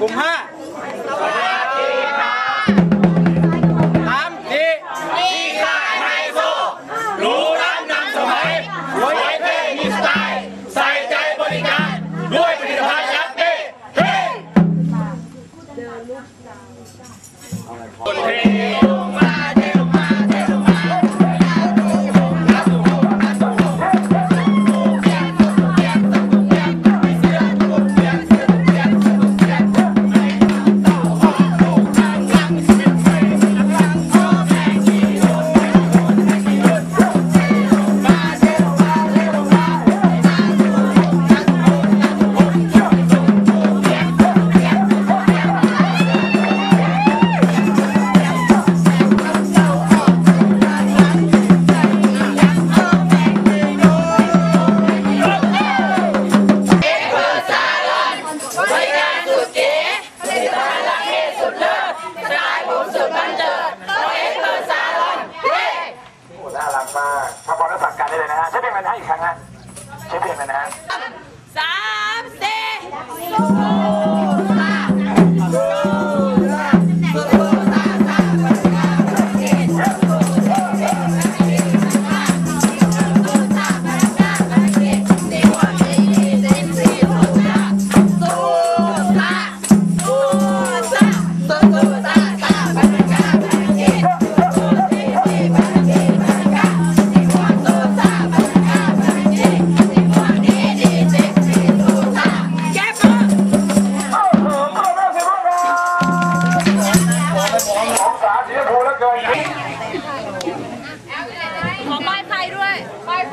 Quần.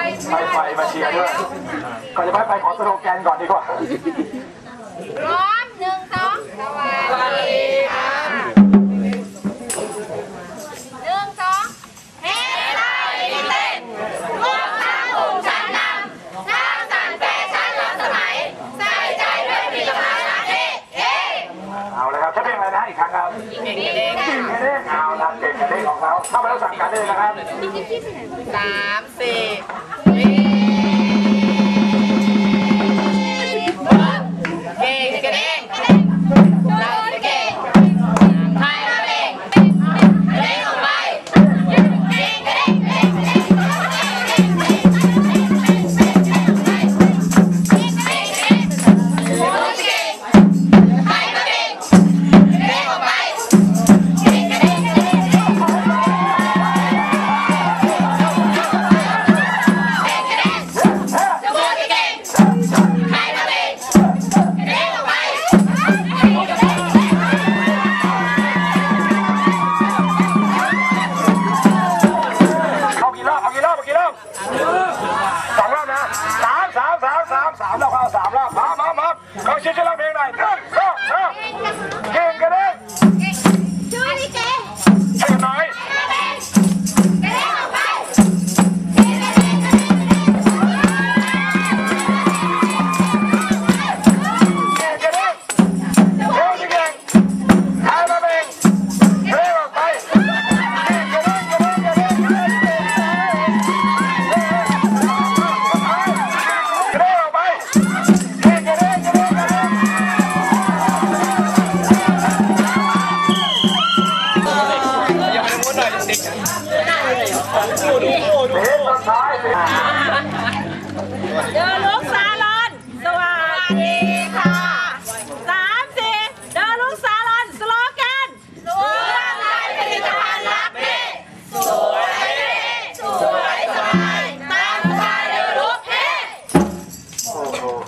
ไปไฟมาเชียร์ด้วยก่อนจะไปไปขอสโลแกนก่อนดีกว่าร้อนหนึ่งสองสวัสดีค่ะ การเก่งกับเด็ของเขาเข้ามาแล้วสั่งการเลยนะครับสามสี่เก่งกระเด้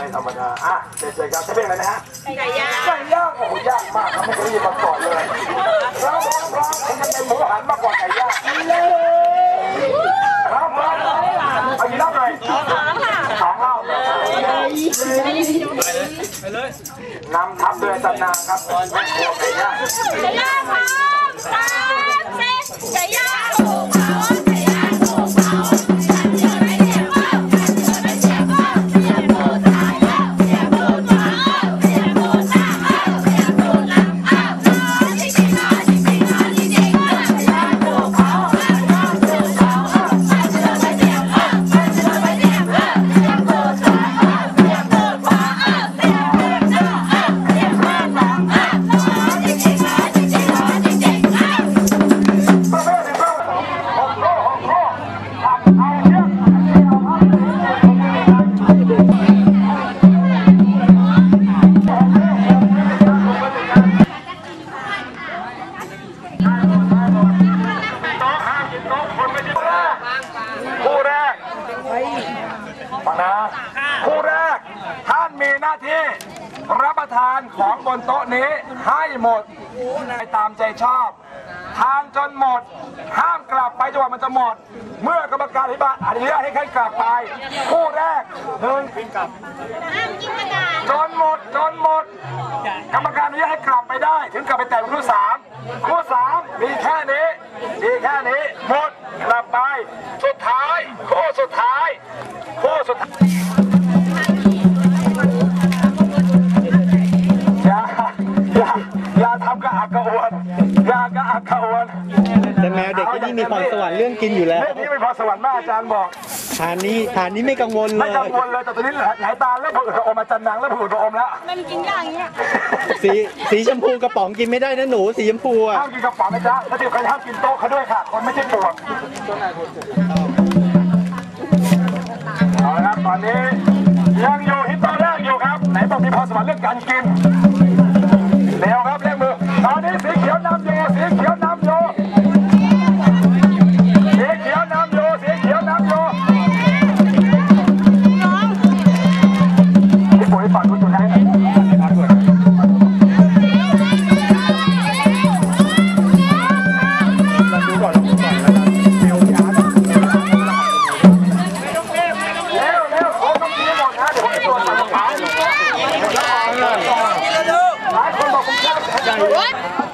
ไม่ธรรมดาอะเด็กๆครับใช่เพลงอะไรนะฮะไก่ย่างไก่ย่างโอ้โหยากมากไม่เคยได้ยินมาก่อนเลยร้องร้องร้องมันจะเป็นหมูหันมากกว่าไก่ย่างคร้อครับเอาอีกรอบหน่อยสองรอบค่ะสองรอไปเลยนำทัพเรือตำนานครับไก่ย่างไก่ย่างครับสามสี่ไก่ย่าง บไปจนกว่ามันจะหมด เมื่อกรรมการอธิบายอนุญาตให้ใครกลับไป คู่แรกหนึ่งจนหมดจนหมด กรรมการอนุญาตให้กลับไปได้ ถึงกลับไปแต่งคู่สามคู่สามมีแค่นี้มีแค่นี้หมดกลับไป สุดท้ายคู่สุดท้ายคู่สุดท้ายอย่ ระอักกระอ่วนแต่แมวเด็กที่นี่มีพรสวรรค์เรื่องกินอยู่แล้วเรื่องนี้ไม่พอสวรรค์มากอาจารย์บอกฐานนี้ฐานนี้ไม่กังวลเลไม่ยกังวลเลยแต่ตอนนี้หลายตาแล้วผืดกระอมอาจารย์นางแล้วผืดกระอมแล้ว มันกินอย่างเงี้ย สีสีชมพูกระป๋องกินไม่ได้นะหนูสีชมพูอะห้ามกินกระป๋องนะจ๊ะแล้วเดี๋ยวใครห้ามกินโต๊ะเขาด้วยค่ะคนไม่ใช่ปวกเอาละครับตอนนี้ยังอยู่ที่โต๊ะแรกอยู่ครับ ไหนบอกมีพรสวรรค์เรื่องการกินเร็วครับเร่งมือตอนนี้สีเขียวนำอยู่สีเขียว What?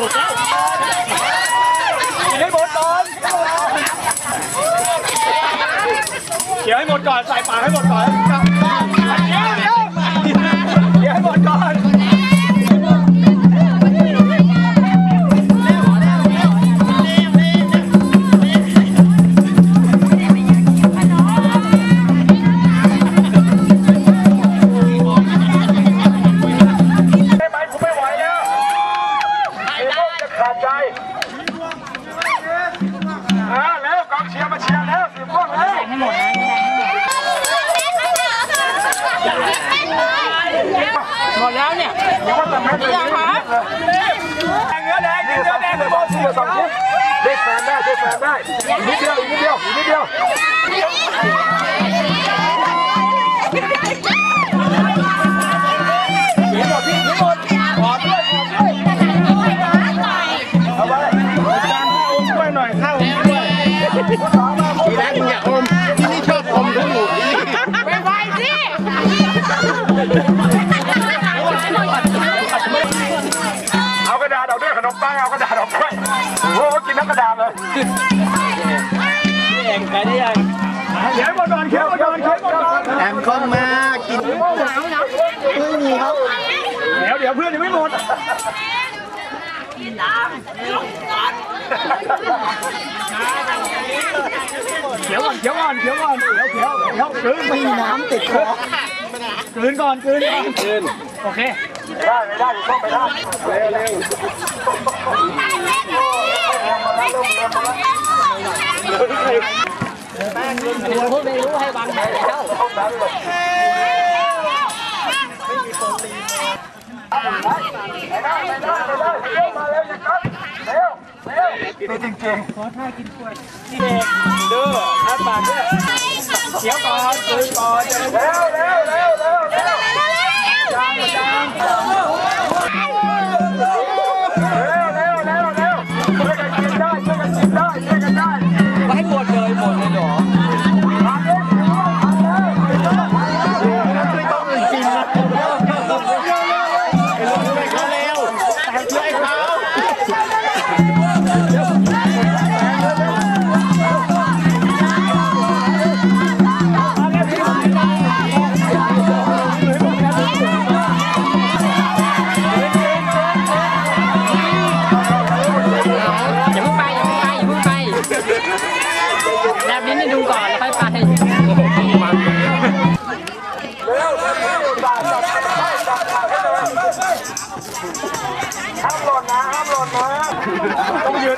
แดงต้องกินให้หมดก่อนเขียวให้หมดก่อน ใส่ปากให้หมดก่อน เดียวอีกนิดเดียวอีกนิดเดียวเดี๋ยวหมดพี่เดี๋ยวหมดขอด้วยขอด้วยเอาไปจานข้าวอมด้วยหน่อยข้าวอมด้วยทีแรกมึงอย่าอมที่นี่ชอบอมทั้งหมูไปไปสิเอากระดาษออกด้วยขนมปังเอากระดาษออกด้วยโอ้โหกินทั้งกระดาษเลย เองไปได้ยังเดี๋ยวให้หมดก่อนเคี้ยวหมดก่อนเคี้ยวหมดก่อนแอมเข้ามากินไม่มีครับเดี๋ยวเดี๋ยวเพื่อนยังไม่หมดเขียวก่อนเขียวก่อนเขียวก่อนเขียวเขียวเขียวกลืนไม่มีน้ำติดคอกลืนก่อนกลืนก่อนกลืนโอเคได้ไม่ได้อยู่ต้องไปได้เร็วเร็ว พูดไม่ รู้ให้างแผนแล้วไม่ได้ไม่ได้ไปได้เร็วมาเร็วอย่างนั้นเร็วเร็วนี่จริงๆเด้ออาปากด้วยเขียวก่อนกลืนก่อนเร็วเร็วเร็วเร็วเร็วจางจาง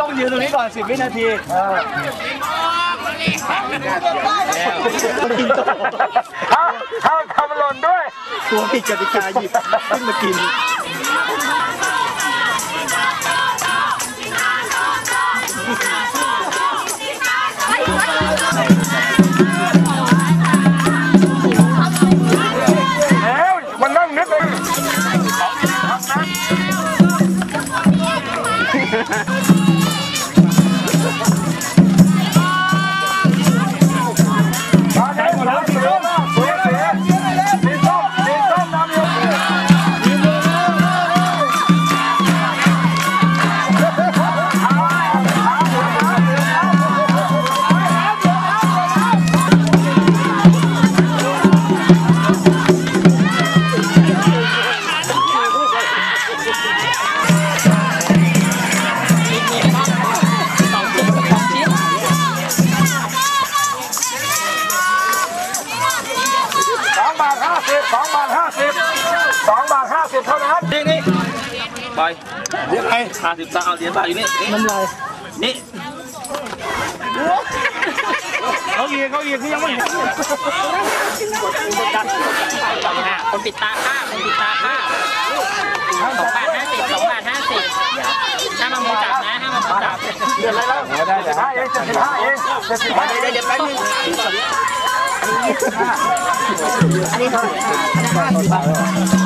ต้องยืนต้องยืนตรงนี้ก่อน 10 วินาทีห้ามห้ามทำหล่นด้วย ตัวผิดกติกาหยิบขึ้นมากิน สองบาทห้าสิบเท่านั้นนี่นี่ไปเรียกไงห้าสิบตังค์เอาเหรียญบาทอยู่นี่น้ำลายนี่เขาเอียงเขาเอียงเขายังไม่เห็นคนปิดตาข้าวคนปิดตาข้าวสองบาทห้าสิบสองบาทห้าสิบห้ามมามือจับนะห้ามมามือจับเดือนอะไรแล้วเจ็ดสิบห้าเองเจ็ดสิบห้าเองเจ็ดสิบห้าเองเดี๋ยวแป๊บนึงสองบาทเองบาทเองบาทเอ